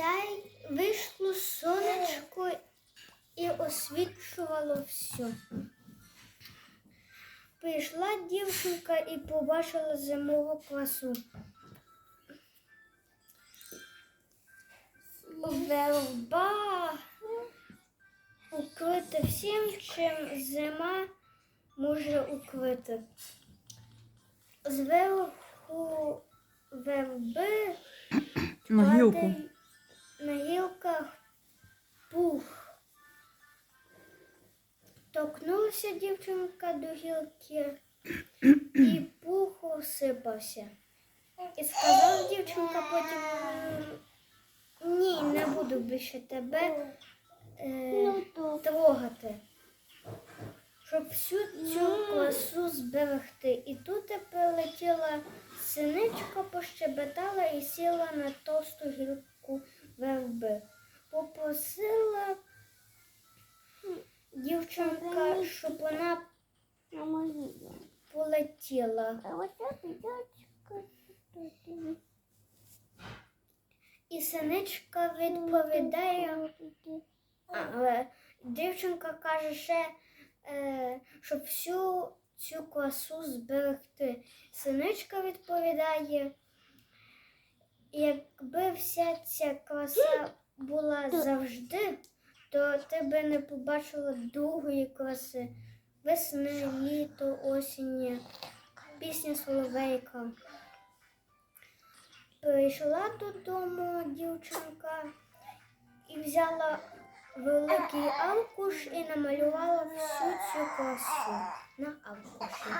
сяй, вийшло сонечко і освічувало все. Прийшла дівчинка і побачила зимову красу. Верба укрита всім, чим зима може укрити. Зверху верби На гілку. Падає пух. Торкнулася дівчинка до гілки, і пух осипався. І сказала дівчинка потім, ні, не буду більше тебе е, трогати, щоб всю цю красу зберегти. І тут прилетіла синичка, пощебетала і сіла на товсту гілку. Попросила дівчинка, щоб вона полетіла. І синичка відповідає, але дівчинка каже ще, е, щоб всю цю красу зберегти. Синичка відповідає, якби вся ця краса була завжди, то ти би не побачила другої краси весни, літо, осінні, пісня Соловейка. Прийшла додому дівчинка і взяла великий аркуш і намалювала всю цю красу на аркуші.